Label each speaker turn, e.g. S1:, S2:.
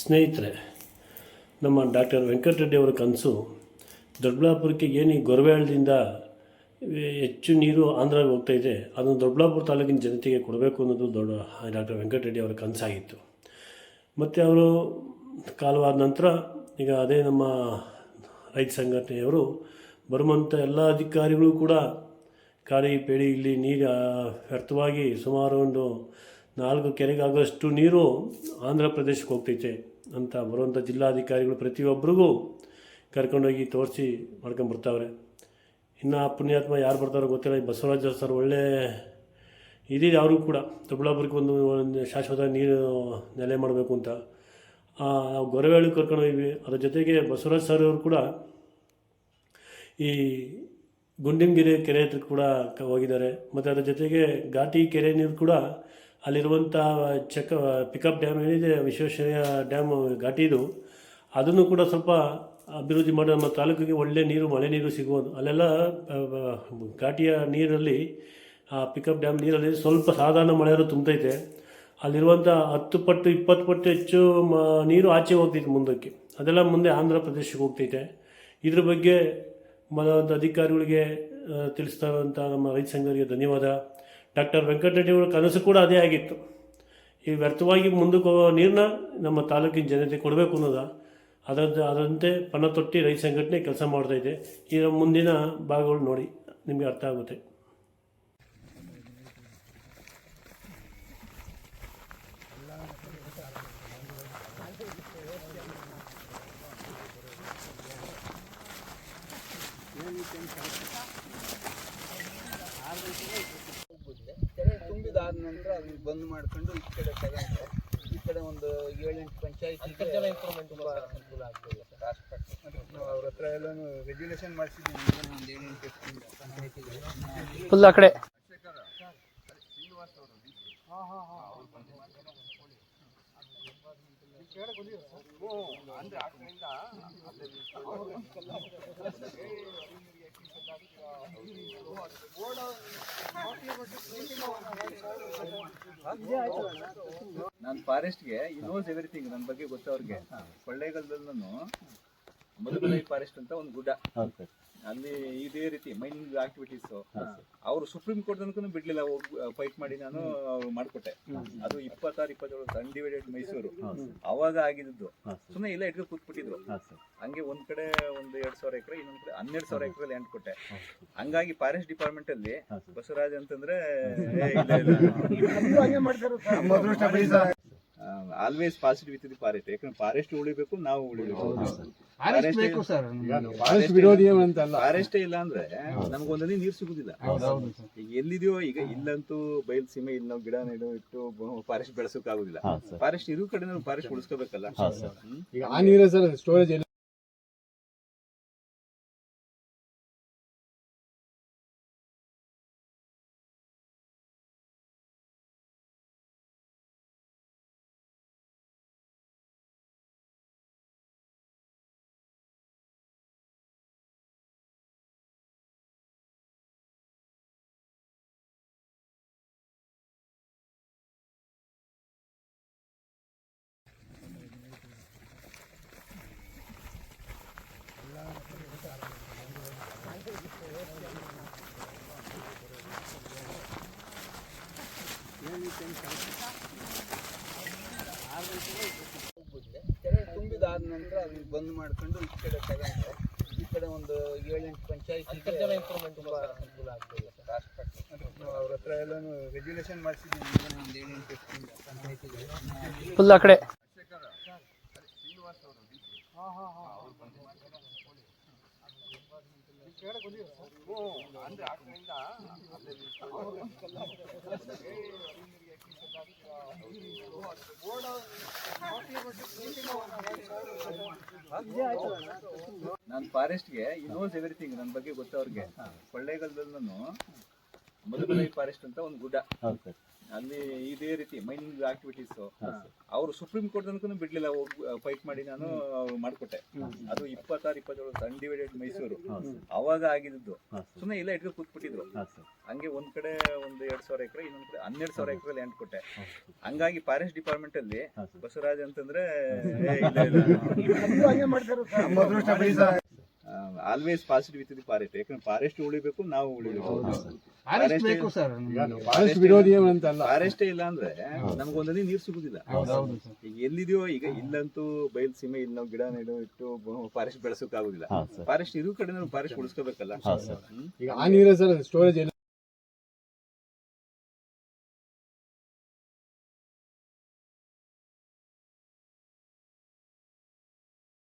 S1: ಸ್ನೇಹಿತರೆ, ನಮ್ಮ ಡಾಕ್ಟರ್ ವೆಂಕಟರೆಡ್ಡಿ ಅವರ ಕನಸು, ದೊಡ್ಡಬಳ್ಳಾಪುರಕ್ಕೆ ಏನು ಈ ಹೆಚ್ಚು ನೀರು ಆಂಧ್ರಗೆ ಹೋಗ್ತಾಯಿದೆ ಅದನ್ನು ದೊಡ್ಡಬಳ್ಳಾಪುರ ತಾಲೂಕಿನ ಜನತೆಗೆ ಕೊಡಬೇಕು ಅನ್ನೋದು ದೊಡ್ಡ ಡಾಕ್ಟರ್ ವೆಂಕಟರೆಡ್ಡಿ ಅವರ ಕನಸಾಗಿತ್ತು. ಮತ್ತು ಅವರು ಕಾಲವಾದ ನಂತರ ಈಗ ಅದೇ ನಮ್ಮ ರೈತ ಸಂಘಟನೆಯವರು ಬರುವಂಥ ಎಲ್ಲ ಅಧಿಕಾರಿಗಳು ಕೂಡ ಕಾಳಿ ಪೇಡಿ, ಇಲ್ಲಿ ನೀರು ವ್ಯರ್ಥವಾಗಿ ಸುಮಾರು ಒಂದು ನಾಲ್ಕು ಕೆರೆಗಾಗುವಷ್ಟು ನೀರು ಆಂಧ್ರ ಪ್ರದೇಶಕ್ಕೆ ಹೋಗ್ತೈತೆ ಅಂತ ಬರುವಂಥ ಜಿಲ್ಲಾಧಿಕಾರಿಗಳು ಪ್ರತಿಯೊಬ್ಬರಿಗೂ ಕರ್ಕೊಂಡೋಗಿ ತೋರಿಸಿ ಮಾಡ್ಕೊಂಬರ್ತಾವ್ರೆ ಇನ್ನು ಪುಣ್ಯಾತ್ಮ ಯಾರು ಬರ್ತಾರೋ ಗೊತ್ತಿಲ್ಲ ಬಸವರಾಜ ಸರ್ ಒಳ್ಳೆ ಇದಿದೆ ಅವರು ಕೂಡ. ದೊಡ್ಡಬಳ್ಳಾಪುರಕ್ಕೆ ಒಂದು ಶಾಶ್ವತ ನೀರು ನೆಲೆ ಮಾಡಬೇಕು ಅಂತ. ನಾವು ಕರ್ಕೊಂಡು ಕರ್ಕೊಂಡೋಗಿದ್ವಿ. ಅದ್ರ ಜೊತೆಗೆ ಬಸವರಾಜ್ ಸರ್ ಅವರು ಕೂಡ ಈ ಗುಂಡಿನಗಿರಿ ಕೆರೆ ಹತ್ರ ಕೂಡ ಹೋಗಿದ್ದಾರೆ. ಮತ್ತು ಅದರ ಜೊತೆಗೆ ಘಾಟಿ ಕೆರೆ ನೀರು ಕೂಡ ಅಲ್ಲಿರುವಂಥ ಚೆಕ್ ಪಿಕಪ್ ಡ್ಯಾಮ್ ಏನಿದೆ, ವಿಶ್ವೇಶ್ವರಯ್ಯ ಡ್ಯಾಮ್ ಘಾಟಿದು, ಅದನ್ನು ಕೂಡ ಸ್ವಲ್ಪ ಅಭಿವೃದ್ಧಿ ಮಾಡಿ ನಮ್ಮ ತಾಲೂಕಿಗೆ ಒಳ್ಳೆ ನೀರು, ಮಳೆ ನೀರು ಸಿಗುವುದು ಅಲ್ಲೆಲ್ಲ ಘಾಟಿಯ ನೀರಲ್ಲಿ, ಆ ಪಿಕಪ್ ಡ್ಯಾಮ್ ನೀರಲ್ಲಿ ಸ್ವಲ್ಪ ಸಾಧಾರಣ ಮಳೆಯಾದ್ರೂ ತುಂಬತೈತೆ. ಅಲ್ಲಿರುವಂಥ ಹತ್ತು ಪಟ್ಟು, ಇಪ್ಪತ್ತು ಪಟ್ಟು ಹೆಚ್ಚು, ಮ, ನೀರು ಆಚೆ ಹೋಗ್ತೈತೆ ಮುಂದಕ್ಕೆ. ಅದೆಲ್ಲ ಮುಂದೆ ಆಂಧ್ರ ಪ್ರದೇಶಕ್ಕೆ ಹೋಗ್ತೈತೆ. ಇದ್ರ ಬಗ್ಗೆ ಮ ಅಧಿಕಾರಿಗಳಿಗೆ ತಿಳಿಸ್ತಾ ಇರುವಂಥ ನಮ್ಮ ರೈತ ಸಂಘರಿಗೆ ಧನ್ಯವಾದ. ಡಾಕ್ಟರ್ ವೆಂಕಟರೆಡ್ಡಿ ಅವರ ಕನಸು ಕೂಡ ಅದೇ ಆಗಿತ್ತು. ಈ ವ್ಯರ್ಥವಾಗಿ ಮುಂದಕ್ಕೆ ಹೋಗುವ ನೀರನ್ನ ನಮ್ಮ ತಾಲೂಕಿನ ಜನತೆ ಕೊಡಬೇಕು ಅನ್ನೋದ. ಅದರದ್ದು, ಅದರಂತೆ ಪಣ ತೊಟ್ಟಿ ರೈತ ಸಂಘಟನೆ ಕೆಲಸ ಮಾಡ್ತಾ ಇದೆ. ಈಗ ಮುಂದಿನ ಭಾಗಗಳು ನೋಡಿ, ನಿಮಗೆ ಅರ್ಥ ಆಗುತ್ತೆ.
S2: ತುಂಬಿದಾದ ನಂತರ ಅದನ್ನ ಬಂದ್ ಮಾಡ್ಕೊಂಡು ಈ ಕಡೆ ತಗೊಂಡ್ರೆ ಈ ಕಡೆ ಒಂದು ಏಳೆಂಟು ಪಂಚಾಯತ್ ತುಂಬಾ ಅನುಕೂಲ ಆಗ್ತದೆ. ಸರ್ ಅವ್ರ ಹತ್ರ ಎಲ್ಲಾನು ರೆಗ್ಯುಲೇಷನ್ ಮಾಡಿಸಿದ್ದೀನಿ ಒಂದು ಏಳೆಂಟು ಪಂಚಾಯತಿಗೆ.
S3: ಫುಲ್ ಆ ಕಡೆ.
S4: ನಾನು ಫಾರೆಸ್ಟ್ಗೆ ನೋಸ್ ಎವ್ರಿಥಿಂಗ್ ನನ್ನ ಬಗ್ಗೆ ಗೊತ್ತವ್ರಿಗೆ ಕೊಳ್ಳೇಗಾಲದಲ್ಲೂ ಮಧುಮಲೈ ಫಾರೆಸ್ಟ್ ಅಂತ ಒಂದು ಗುಡ್ಡ ಅಲ್ಲಿ ಇದೇ ರೀತಿ ಮೈನಿಂಗ್ ಆಕ್ಟಿವಿಟೀಸ್ ಅವರು ಸುಪ್ರೀಂ ಕೋರ್ಟ್ ತನಕ ಬಿಡ್ಲಿಲ್ಲ ಫೈಟ್ ಮಾಡಿ ನಾನು ಮಾಡ್ಕೊಟ್ಟೆ. ಅದು ಇಪ್ಪತ್ತಾರು ಇಪ್ಪತ್ತೇಳು ಅನ್ಡಿವೈಡೆಡ್ ಮೈಸೂರು ಅವಾಗ ಆಗಿದ್ದು. ಸುಮ್ಮನೆ ಇಲ್ಲ ಇಟ್ಕೊಂಡು ಕೂತ್ಬಿಟ್ಟಿದ್ರು. ಹಂಗೆ ಒಂದ್ ಕಡೆ ಒಂದು ಎರಡ್ ಸಾವಿರ ಎಕರೆ ಇನ್ನೊಂದ್ ಕಡೆ ಹನ್ನೆರಡು ಸಾವಿರ ಎಕರೆ ಲ್ಯಾಂಡ್ ಕೊಟ್ಟೆ. ಹಂಗಾಗಿ ಫಾರೆಸ್ಟ್ ಡಿಪಾರ್ಟ್ಮೆಂಟ್ ಅಲ್ಲಿ ಬಸವರಾಜ್ ಅಂತಂದ್ರೆ always positive with the forest ಯಾಕಂದ್ರೆ ಫಾರೆಸ್ಟ್ ಉಳಿಬೇಕು ನಾವು ಉಳಿಬೇಕು.
S2: ಬೇಕು ಸರ್
S4: ಫಾರೆಸ್ಟ್ ವಿರೋಧಿ ಅಂತಲ್ಲ ಫಾರೆಸ್ಟೇ ಇಲ್ಲ ಅಂದ್ರೆ ನಮ್ಗೊಂದಲ್ಲಿ ನೀರು ಸಿಗುದಿಲ್ಲ. ಈಗ ಎಲ್ಲಿದೆಯೋ ಈಗ ಇಲ್ಲಂತೂ ಬಯಲು ಸೀಮೆ ಇಲ್ಲಿ ನಾವು ಗಿಡ ನೆಡು ಇಟ್ಟು ಫಾರೆಸ್ಟ್ ಬೆಳೆಸೋಕ್ ಆಗುದಿಲ್ಲ ಫಾರೆಸ್ಟ್ ಇರೋ ಕಡೆ ನಾವು ಫಾರೆಸ್ಟ್ ಉಳಿಸ್ಕೋಬೇಕಲ್ಲ
S5: ಈಗ ಆ ನೀರೇ ಸರ್ ಸ್ಟೋರೇಜ್
S2: ತುಂಬಿದಾದ ನಂತರ ಅದನ್ನ ಬಂದ್ ಮಾಡ್ಕೊಂಡು ಈ ಕಡೆ. ತಗೊಂಡ್ರೆ ಈ ಕಡೆ ಒಂದು ಏಳೆಂಟು ಇಂಪ್ರೂವ್ಮೆಂಟ್ ಅನುಕೂಲ ಅವ್ರ ಎಲ್ಲಾನು ರೆಗ್ಯುಲೇಷನ್ ಮಾಡಿಸಿದ್ದೀನಿ ಒಂದು
S3: ಫುಲ್ ಆ ಕಡೆ
S4: ನಾನು ಫಾರೆಸ್ಟ್ಗೆ ಈ ನೋಸ್ ಎವ್ರಿಥಿಂಗ್ ನನ್ನ ಬಗ್ಗೆ ಗೊತ್ತವ್ರಿಗೆ. ಕೊಳ್ಳೇಗಾಲದಲ್ಲೂ ಮಧುಬಲೈ ಫಾರೆಸ್ಟ್ ಅಂತ ಒಂದು ಗುಡ್ಡ. ಅಲ್ಲಿ ಇದೇ ರೀತಿ ಮೈನಿಂಗ್ ಆಕ್ಟಿವಿಟೀಸ್ ಅವರು ಸುಪ್ರೀಂ ಕೋರ್ಟ್ ತನಕ ಬಿಡ್ಲಿಲ್ಲ ಫೈಟ್ ಮಾಡಿ ನಾನು ಮಾಡ್ಕೊಟ್ಟೆ. ಅದು ಇಪ್ಪತ್ತಾರು ಇಪ್ಪತ್ತೇಳು ಅನ್ಡಿವೈಡೆಡ್ ಮೈಸೂರು ಅವಾಗ ಆಗಿದ್ದು. ಸುಮ್ಮನೆ ಇಲ್ಲ ಇಟ್ಕೊಂಡು ಕೂತ್ಬಿಟ್ಟಿದ್ರು. ಹಂಗೆ ಒಂದ್ ಕಡೆ ಒಂದ್ ಎರಡ್ ಸಾವಿರ ಎಕರೆ ಇನ್ನೊಂದ್ ಕಡೆ ಹನ್ನೆರಡು ಸಾವಿರ ಎಕರೆ ಲ್ಯಾಂಡ್ ಕೊಟ್ಟೆ. ಹಂಗಾಗಿ ಫಾರೆಸ್ಟ್ ಡಿಪಾರ್ಟ್ಮೆಂಟ್ ಅಲ್ಲಿ ಬಸವರಾಜ್ ಅಂತಂದ್ರೆ always positive with the forest ಯಾಕಂದ್ರೆ ಫಾರೆಸ್ಟ್ ಉಳಿಬೇಕು ನಾವು ಉಳಿಬೇಕು.
S2: ಫಾರೆಸ್ಟ್ ಬೇಕು ಸರ್
S5: ಫಾರೆಸ್ಟ್ ವಿರೋಧಿ ಅಂತಲ್ಲ.
S4: ಫಾರೆಸ್ಟ್ ಇಲ್ಲ ಅಂದ್ರೆ ನಮಗೊಂದಲ್ಲಿ ನೀರು ಸಿಗುದಿಲ್ಲ. ಈಗ ಎಲ್ಲಿದೆಯೋ ಈಗ ಇಲ್ಲಂತೂ ಬಯಲು ಸೀಮೆ ಇಲ್ಲಿ ನಾವು ಗಿಡ ನೆಡು ಇಟ್ಟು ಫಾರೆಸ್ಟ್ ಬೆಳೆಸೋಕೆ ಆಗುದಿಲ್ಲ ಫಾರೆಸ್ಟ್ ಇರೋ ಕಡೆ ನಾವು ಫಾರೆಸ್ಟ್ ಉಳಿಸ್ಕೋಬೇಕಲ್ಲ
S5: ಈಗ ಆ ನೀರೇ ಸರ್ ಸ್ಟೋರೇಜ್